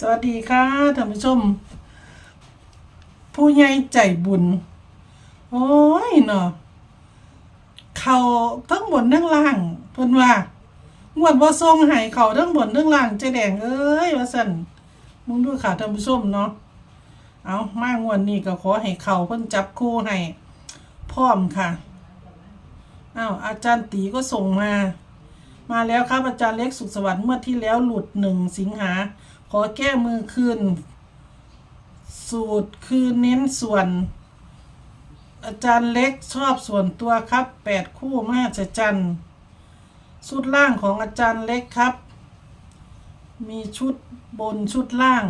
สวัสดีค่ะท่านผู้ชม ผู้ใหญ่ใจบุญ โอ้ยเนาะเขาทั้งบนทั้งล่างเพิ่นว่างวดบ่ทรงให้เขาทั้งบนทั้งล่างเจแดงเอ้ยว่าซั่นมึงดูค่ะท่านผู้ชมเนาะเอามางวดนี้ก็ขอให้เขาเพิ่นจับคู่ให้พร้อมค่ะอ้าวอาจารย์ตีก็ส่งมา มาแล้วครับอาจารย์เล็กสุขสวัสดิ์เมื่อที่แล้วหลุดหนึ่งสิงหา ขอแก้มือคืน สูตรคือเน้นส่วน อาจารย์เล็กชอบส่วนตัวครับแปดคู่มหัศจรรย์ชุดล่างของอาจารย์เล็กครับ มีชุดบนชุดล่าง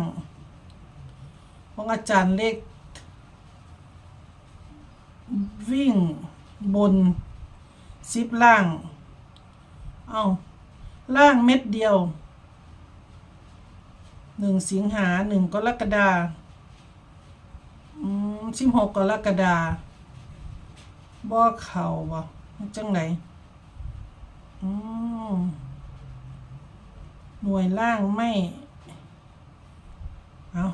ของอาจารย์เล็ก วิ่งบนซิปล่าง เอาล่างเม็ดเดียว หนึ่งสิงหาหนึ่งกรกฎาอืมสิบหกกรกฎาบ่เข่าบ่จังไหนอืมหน่วยล่างไม่ เอา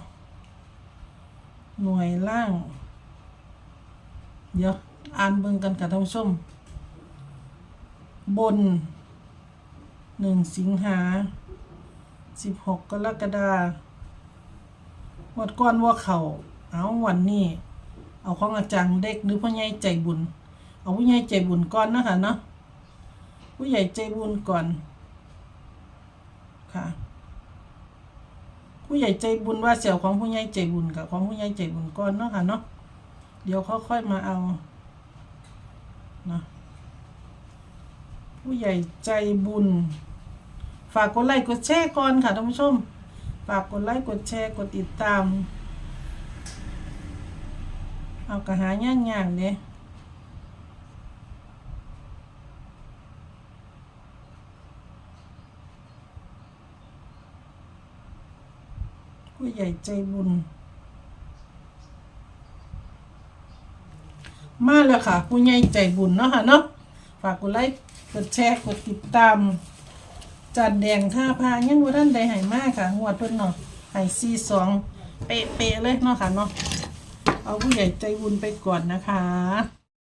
หน่วยล่าง เดี๋ยว อ่านเบิ่งกันค่ะท่านผู้ชม บนหนึ่งสิงหา สิบหกกรกฎาหมดก้อนว่าเขาเอาวันนี้ เอาของอาจารย์เด็กหรือพ่อใหญ่ใจบุญ เอาผู้ใหญ่ใจบุญก่อนนะคะเนาะผู้ใหญ่ใจบุญก่อนค่ะ ผู้ใหญ่ใจบุญว่าเสี่ยวของผู้ใหญ่ใจบุญกับของผู้ใหญ่ใจบุญก่อนเนาะค่ะเนาะเดี๋ยวค่อยมาเอาเนาะผู้ใหญ่ใจบุญ ฝากกดไลค์กดแชร์ก่อนค่ะท่านผู้ชม ฝากกดไลค์กดแชร์กดติดตาม เอากระหาย่างย่างเนี่ยผู้ใหญ่ใจบุญ มาแล้วค่ะ ผู้ใหญ่ใจบุญเนาะค่ะเนาะฝากกดไลค์กดแชร์กดติดตาม จัดแดงท่าพายังบ่าท่านใดใหายมากค่ะงวดเพิ่นเนาะหายซีสองเป๊ะๆเลยเนาะค่ะเนาะเอาผู้ใหญ่ใจบุญไปก่อนนะคะ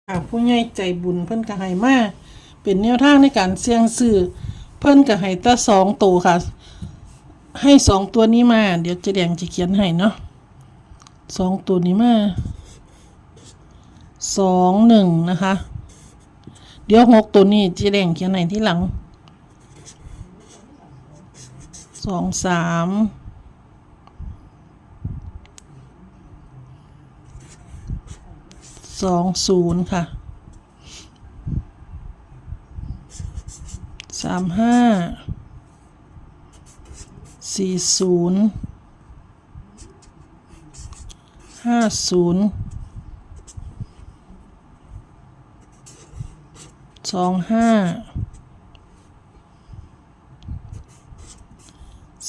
ค่ะผู้ใหญ่ใจบุญเพิ่นก็ให้มาเป็นแนวทางในการเสี่ยงซื้อเพิ่นก็ให้แตาสองตัวค่ะ ให้สองตัวนี้มา เดี๋ยวจะแดงจะเขียนให้เนาะสองตัวนี้มาสองหนึ่งนะคะ เดี๋ยวหกตัวนี้จีแดงเขียนไหนที่หลัง สองสามสองศูนย์ค่ะสามห้าสี่ศูนย์ห้าศูนย์สองห้า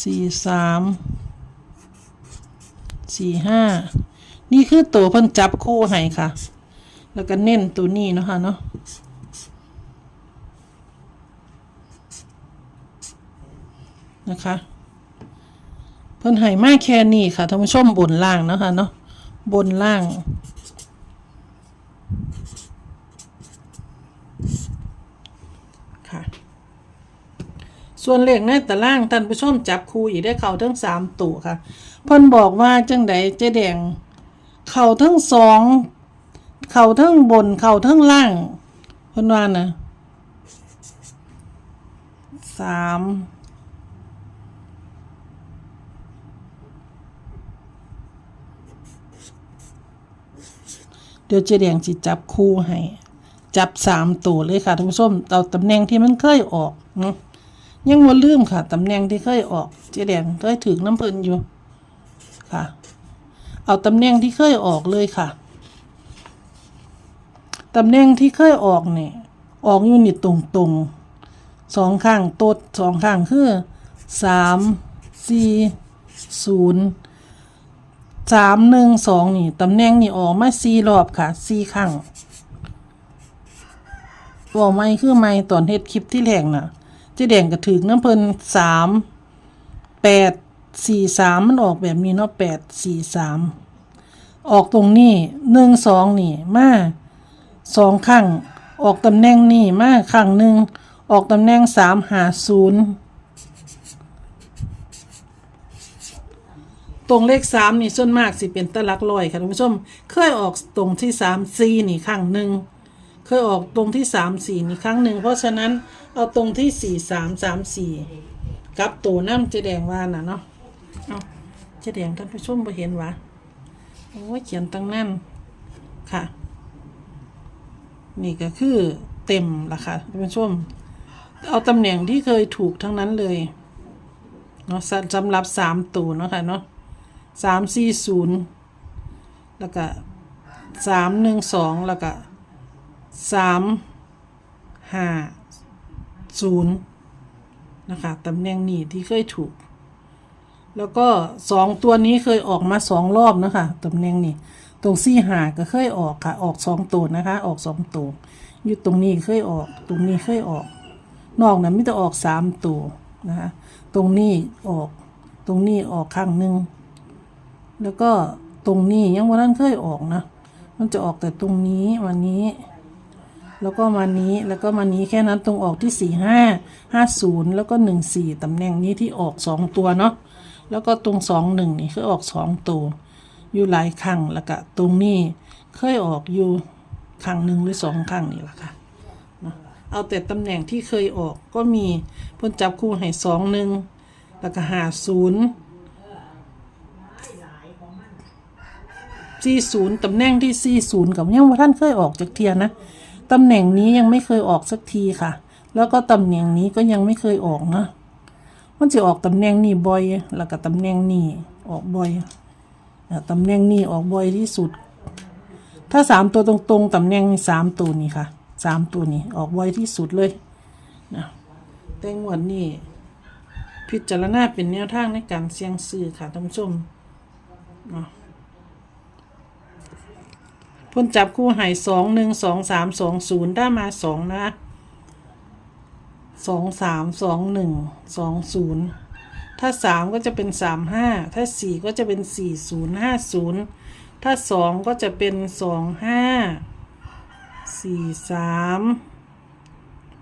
สี่สามสี่ห้านี่คือตัวเพิ่นจับคู่ให้ค่ะ แล้วก็เน้นตัวนี้เนาะคะเนาะนะคะ เพิ่นให้มาแค่นี้ค่ะท่านผู้ชมบนล่างนะคะเนาะบนล่าง ค่ะ ส่วนเลขในตารางท่านผู้ชมจับคู่อีกได้เข่าทั้งสามตัวค่ะเพิ่นบอกว่าจังใดเจ๊แดง เข่าทั้งสองเข่าทั้งบน เข่าทั้งล่างเพิ่นว่านะสามเดี๋ยวเจ๊แดงจิจับคู่ให้ จับสามตัวเลยค่ะท่านผู้ชมเอาตำแหน่งที่มันเคยออกเนาะ ยังว่าลืมค่ะ ตำแหน่งที่เคยออกเจ๊แดงเคยถึงน้ำเพิ่นอยู่ ค่ะ เอาตำแหน่งที่เคยออกเลยค่ะ ตำแหน่งที่เคยออกเนี่ยออกอยู่นี่ตรงตรงๆสองข้างตดสองข้างคือสามสี่ศูนย์สามหนึ่งสองนี่ตำแหน่งนี่ออกมาสี่รอบค่ะสี่ครั้งบอกไม่คือไม่ตอนเฮ็ดคลิปที่แรกน่ะ เจ๊แดงก็ถึงน้ำเพลินสามแปดสี่สามมันออกแบบนี้เนาะแปดสี่สามออกตรงนี้หนึ่งสองนี่มาสองข้างออกตำแหน่งนี่มาข้างหนึ่งออกตำแหน่งสามหาศูนย์ตรงเลขสามนี่ส่วนมากสิเป็นตะลักลอยค่ะท่านผู้ชม เคยออกตรงที่สามสี่นี่ข้างหนึ่ง เคยออกตรงที่สามสี่นี่ครั้งหนึ่ง เพราะฉะนั้นเอาตรงที่สี่สามสามสี่กับตัวน้ำเจแดงว่าน่ะเนาะเอาเจแดงท่านผู้ชมไปเห็นวะโอ้เขียนตั้งนั่นค่ะ นี่ก็คือเต็มละค่ะท่านผู้ชม เอาตำแหน่งที่เคยถูกทั้งนั้นเลยเนาะสำสำหรับสามตัวเนาะค่ะเนาะสามสี่ศูนย์แล้วก็สามหนึ่งสองแล้วก็ สามห้าศูนย์นะคะตำแหน่งนี้ที่เคยถูก แล้วก็สองตัวนี้เคยออกมาสองรอบนะคะตำแหน่งนี้ ตรงซี่หาก็เคยออกค่ะ ออกสองตัวนะคะ ออกสองตัวอยู่ตรงนี้เคยออก ตรงนี้เคยออก นอกนั้นไม่จะออกสามตัวนะคะตรงนี้ออก ตรงนี้ออกข้างหนึ่งแล้วก็ตรงนี้ยังวันนั้นเคยออกนะ มันจะออกแต่ตรงนี้วันนี้ แล้วก็มานี้แล้วก็มานี้แค่นั้นตรงออกที่สี่ห้าห้าศูนย์แล้วก็หนึ่งสี่ตำแหน่งนี้ที่ออกสองตัวเนาะแล้วก็ตรงสองหนึ่งนี่คือออกสองตัว อยู่หลายครั้งแล้วก็ตรงนี้เคยออกอยู่ครั้งหนึ่งหรือสองครั้งนี่แหละค่ะเอาแต่ตำแหน่งที่เคยออกก็มีพิ่นจับคู่ให้สองหนึ่งแล้วก็หาศูนย์สี่ศูนย์ตำแหน่งที่สี่ศูนย์กับยังว่าท่านเคยออกจากเทียนนะ ตำแหน่งนี้ยังไม่เคยออกสักทีค่ะ แล้วก็ตำแหน่งนี้ก็ยังไม่เคยออกนะ มันจะออกตำแหน่งนี้บ่อย แล้วก็ตำแหน่งนี้ออกบ่อยตำแหน่งนี้ออกบ่อยที่สุด ถ้าสามตัวตรงๆตำแหน่งสามตัวนี้ค่ะสามตัวนี้ออกบ่อยที่สุดเลยนะแต่งวดนี้พิจารณาเป็นแนวทางในการเสี่ยงซื้อค่ะท่านผู้ชมเนาะ พ่นจับคู่หายสองหนึ่งสองสามสองศูนย์ได้มาสองนะสองสามสองหนึ่งสองศูนย์ถ้าสามก็จะเป็นสามห้าถ้าสี่ก็จะเป็นสี่ศูนย์ห้าศูนย์ถ้าสองก็จะเป็นสองห้าสี่สาม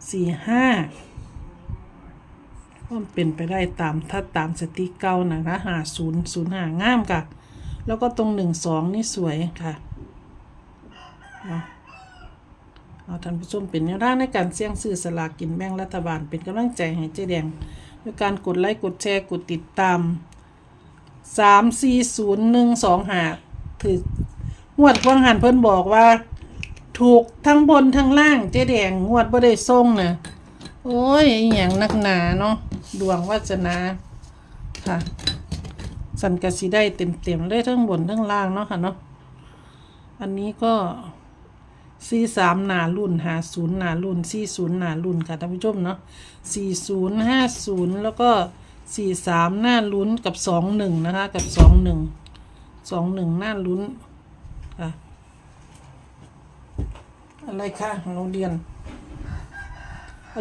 สี่ห้าก็เป็นไปได้ตามถ้าตามสติเก้านะคะหาศูนย์ศูนย์หางามค่ะ แล้วก็ตรงหนึ่งสองนี่สวยค่ะ เอาท่านผู้ชมเป็นแนวทางในการเสี่ยงซื้อสลากกินแบ่งรัฐบาลเป็นกำลังใจให้เจ๊แดงด้วยการกดไลค์กดแชร์กดติดตามสามสี่ศูนย์หนึ่งสองหาถืองวดว่างหันเพิ่นบอกว่า ถูกทั้งบนทั้งล่างเจ๊แดงงวดบ่ได้ส่งนะโอ้ยอหย่างนักหนาเนาะดวงวาสนาค่ะ สันกสิได้เต็มๆเลยทั้งบนทั้งล่างเนาะค่ะเนาะอันนี้ก็ สี่สามหนารุ่นหาศูนย์หนารุ่นสี่ศูนย์หนารุ่นค่ะท่านผู้ชมเนาะสี่ศูนย์ห้าศูนย์แล้วก็สี่สามหน้าลุ้นกับสองหนึ่งนะคะ กับสองหนึ่งสองหนึ่งหน้าลุ้นค่ะอะไรค่ะโรงเรียน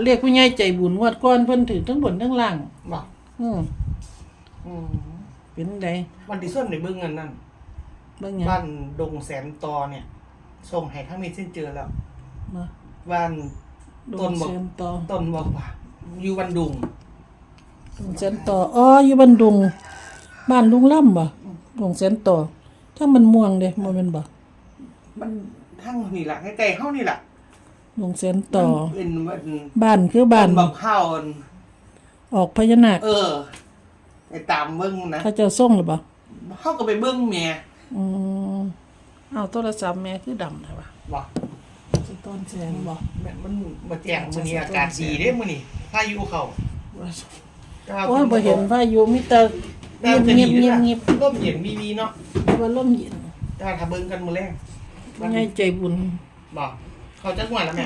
เรียกผู้ใหญ่ใจบุญงวดก้อนเพิ่นถือทั้งบนทั้งล่างบอกอืมอืมเป็นไดวันที่ส่วนในเบื้องเงินนั่นเบิ่งหยังบ้านดงแสนตอเนี่ย ส่งให้ทั้งมีสิ้นเจอแล้วมาบ้านดูต้นบอกเชิญต่อต้นบอกว่าอยู่วันดุงดงเส้นต่ออ๋ออยู่บ้านดุง บ้านลุงล่ำบ่ดงเส้นต่อถ้ามันม่วงเด้บ่แม่นบ่มันทั้งนี่แหละใกล้ๆเข้านี่แหละดงเส้นต่อ มันเป็นวันบ้านคือบ้านต้บอกข้าวอันออกพญานาคเออไอ้ตามเบิ้งนะเขาเจ้าส่งหรือบ่เข้าก็ไปเบิ้งเมียอืม เอาโทรศัพท์แม่คือดำใช่ป่ะบอกสิต้นแสงบ่แม่นมันมาแจ้งมื้อนี้อากาศดีเด้มื้อนี้พายุเข้าแต่ว่าโอ้ยบ่เห็นพายุมีแต่แต่ว่าจะเงีดียบด้เงีวยยบล่ะเงียบร่มเย็นมีวีเนาะว่าลมเย็นแต่ว่าถ้าเบิ้งกันมื้อแรงง่ายใจบุญบอกเขาจะงวดแล้วแม่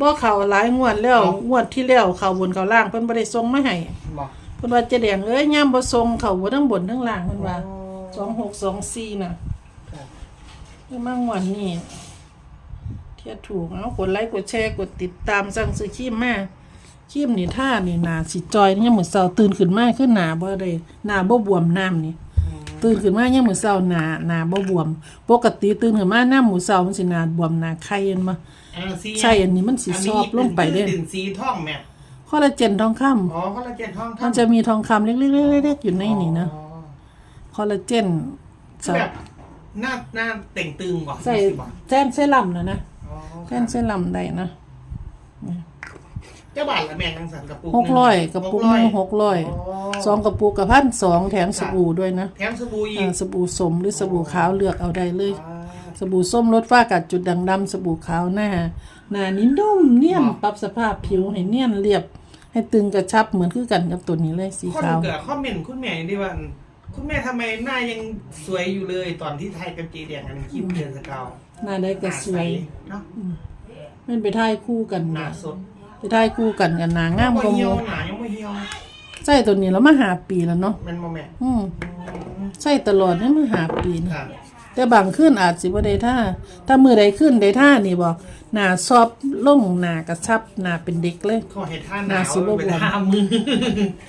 บ่เข้าหลายงวดแล้วเอ้างวดที่แล้วเข้าบนเข้าล่างเพิ่นบ่ได้ส่งมาให้บอกเพิ่นว่าเจะแดงเอ้ยยามบ่ส่งเข้าบ่ทั้งบนทั้งล่างเพิ่นว่า2624น่ะ ครับแล้วมางวดนี้เที่ยถูกเอากดไลค์กดแชร์กดติดตามสั่งซื้อครีมมาครีมนี่ท่านี่หนาสิจอยเนี่ยามมื้อเช้าตื่นขึ้นมาคือหน้าบ่ได้หน้าบ่บวมน้ำนี่ตื่นขึ้นมายามมื้อเช้าหน้าหน้าบ่บวม ปกติตื่นขึ้นมาน้ำมื้อเช้ามันสิหน้าบวมหน้าไข้เห็นบ่อันนั้นสีใช่อันนี้มันสิซอบลงไปเด้ดึงสีทองแม่คอลลาเจนทองคำอ๋อคอลลาเจนทองมันจะมีทองคำเล็กๆๆๆอยู่ในนี่นะอ๋อคอลลาเจนคือแบบ หน้าหน้าเต่งตึงบ่ใส่บ่แจ้นเซรั่มนะนะอ๋อแจ้นเซรั่มได้นะเจ้าบาทละแม่ทั้งสันกระปุกหกร้อยกระปุกหนึงหกร้อยอ๋อสองกระปุกกับพันสองแถมสบู่ด้วยนะแถมสบู่อีอ่ากสบู่สมหรือสบู่ขาวเลือกเอาได้เลย อ่า สบู่ส้มลดฝ้ากัดจุดด่างดำสบู่ขาวหน้า หน้านี้นุ่มเนียน อ๋อ ปรับสภาพผิวให้เนียนเรียบ ให้ตึงกระชับเหมือนคือกันกับตัวนี้เลยสีคนขาว เกิดคอมเมนต์คุณแม่ดีว่า คุณแม่ทำไมหน้ายังสวยอยู่เลยตอนที่ไทยกับเจแดงอันคลิปเดือนสกาวหน้าได้ก็สวยเนาะมันไปถ่ายคู่กันหน้านะสดไปถ่ายคู่กันกันหนางามบ่กว่าหเหี่ยมูวหนายังไม่เหี่ยวใช่ตัวนี้แล้วมาหาปีแล้วเนาะแมันบ่แม่อืมใช่ตลอดนี่มาหาปีนะ ค่ะแต่บางขึ้นอาจสิบ่ได้ท่า ถ้ามือใดขึ้นได้ท่านี่บอกหน้าซอบลงหน้ากระชับหน้าเป็นเด็กเลยเขาเห็นท่าหหน้านาวสิบ่บวม เป็นท่ามือ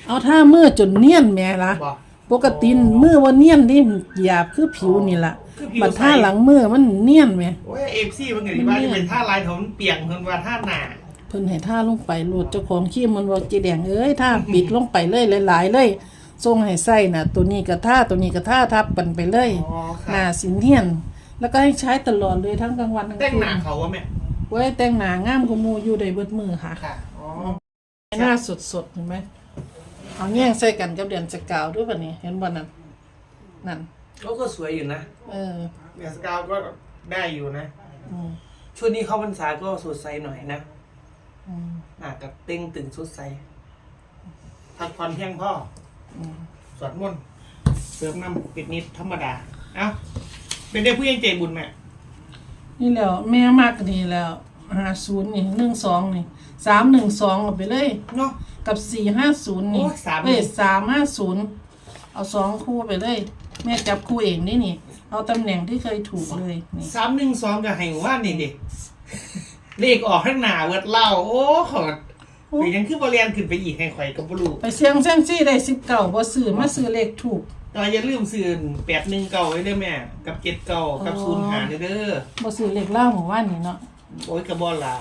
เอาท่ามือจนเนียนแม่ละบอก ปกติมือว่าเนียนนี่หยาบคือผิวนี่ล่ะคือผิวบัดท่าใส หลังมือมันเนียนแม่โอ้ยเอฟซีมันเกิดที่ว่าจะเป็นท่าลายถมเปียงเพิ่นว่าท่าหนาเพิ่นให้ท่าลงไปโหลดเจ้าของขี้มันบอกจีแดงเอ้ยท่าปิดลงไปเลยหลายๆเลยทรงให้ใส่น่ะ ตัวนี้ก็ท่าตัวนี้ก็ท่าทับกันไปเลยอ๋อหค่ะน้าสิเนียน แล้วก็ให้ใช้ตลอดเลยทั้งกลางวันทั้งแต่งคืหน้านเขาวะแม่ไว้ยแต่งหน้างามกว่าหมูอยู่ได้เบิดมือค่ะค่ะอ๋อ หน้าสดๆเห็นไหม เอาแย่งใส่กันกับเดือนสกาวด้วยป่ะนี่เห็นบ่นั่นนั่นเขาก็สวยอยู่นะ เออ เดือนสกาวก็ได้อยู่นะ อืมช่วงนี้เข้าพรรษาก็สดใสหน่อยนะอืมหน้ากับเต้งตึงสดใสพักผ่อนเพียงพ่อ อืมสวดมนต์เสริมน้ำปิดนิดธรรมดา เอ้า เป็นได้ผู้ยังใจบุญแม่นี่แหล้วแม่มากนี่แล้วห้าศูนย์นี่หนึ่งสองนี่สามหนึ่งสองเอาไปเลย เนาะ กับสี่ห้าศูนย์นี่โอ้ยสาม เอ้ยสามห้าศูนย์เอาสองคู่ไปเลย แม่จับคู่เองนี่นี่ เอาตำแหน่งที่เคยถูกเลยนี่สามหนึ่งสองกับไห้ว่านี่เด็กเลขออกข้างหน้าเวิร์ดเล่า โอ้ขอดไปยังคือบริเรียนขึ้นไปอีกให้ข่อยกับบลูไปเสียงเส้นซี่ได้สิบเก่าบ่ซื้อมาซื้อเลขถูกแต่อย่าลืมซื้อแปดหนึ่งเก่าไว้เด้อแม่ กับเจ็ดเก่ากับอ๋อศูนย์หาเด้อบ่ซื้อเลขเล่าหมู่บ้านนี่เนาะโอ้ยกระบอลล่ะ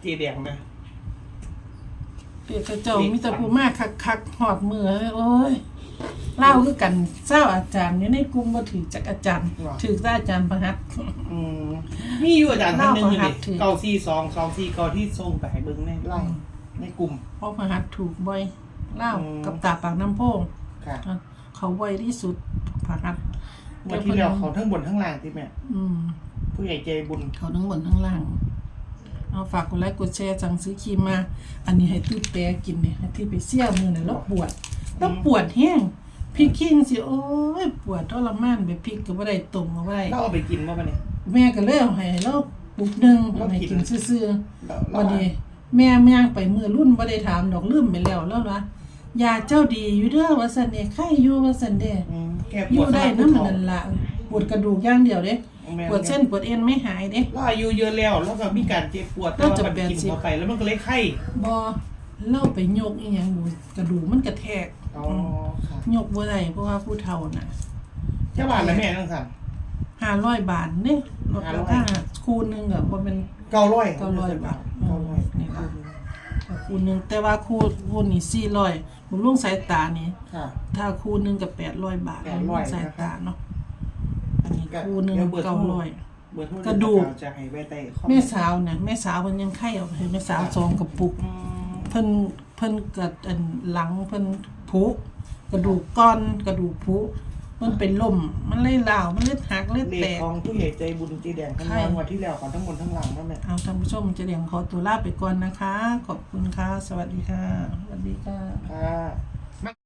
เจีแดงนะ เปียกกระเจ้ามีแต่ผู้มากคักๆหอดมือโอ้ยเล่าคือกันเจ้าอาจารย์อยู่ในกลุ่มบ่ถือจากอาจารย์ถือแต่อาจารย์ประหัต อืมมีอยู่อาจารย์ท่านหนึ่งอยู่เล่านี่ประหัตถ์เก่าสี่สองสองสี่เก่าที่ส่งไปให้เบิ้งในไล่ในกลุ่ม เพราะประหัตถูกบ่อยเล่าอืม กับตาปากน้ำโพงค่ะเขาบ่อยที่สุดประหัตวันที่แล้วเขาทั้งบนทั้งล่างที่แม่อืมผู้ใหญ่ใจบุญเขาทั้งบนทั้งล่าง เอาฝากกดไลค์กดแชร์สั่งซื้อครีมมา อันนี้ให้ตื้อแปรกินเนี่ยให้ที่ไปเสี่ยวมือน่ะแล้วปวดแล้วปวดแห้งพริกขิงสิโอ้ยปวดทรมานแบบพริกก็บ่ได้ต้มก็บ่ได้เราเอาไปกินมาปะเนี่ยแม่ก็เลยเอาให้เราปุกหนึงเราให้กินกินซื่อเราๆเราวันนี้แม่ย่างไปมือรุ่นบ่ได้ถามดอกลืมไปแล้วแล้วว่ายาเจ้าดีอยู่เด้อว่าซั่นเด้ไข้อยู่ว่าซั่นเด้อืมแกปอวยู่ดได้สำหรับนำผู้นั่นเฒ่าล่ะ ปวดกระดูกอย่างเดียวเด้แม่ปวดเส้นปวดเอ็นไม่หายเด้เราอายุเยอะแล้วแล้วก็มีการเจ็บปวดแต่น่าว่าจะมันแปดกินสิบเข้าไปแล้วมันก็เลยไข้บ่เล่าไปยกอีหยังดูกระดูกมันกระแทกอ๋อค่ะยกบ่ได้เพราะว่าผู้เฒ่าน่ะเจ้าบ้านแล้วแม่ทั้งสั่น500บาทเด้ลดราคาคูณหนึงก็บ่เป็นเก้าร้อยเก้าร้อยบาทเก้าร้อยนี่ค่ะคูณหนึงแต่ว่าคูณคูณนี่400บำรุงสายตานี่ค่ะถ้าคูณหนึงก็800บาท800บำรุงสายตาเนาะอันนี้ก็ คูณหนึงเดี๋ยวเบอร์โทร900เบอร์โทรกระดูก จะให้ไว้ใต้คอมแม่สาวน่ะแม่สาวเพิ่นยังไข้เอาให้แม่สาวซองกระปุก อืมเพิ่นเพิ่นเกิดอันหลังเพิ่นผุกระดูกก้อนกระดูกผุมันเป็นลมมันเลยลาวมันเลยหักเลยเลแตขก ของผู้ใหญ่ใจบุญจีแดงทั้งใช่ วันวันที่แล้วของทั้งหมดทั้งหลังนั่นแหละ เอาท่านผู้ชมจะเดียงขอตัวลาไปก่อนนะคะ ขอบคุณค่ะ สวัสดีค่ะ สวัสดีค่ะ ค่ะ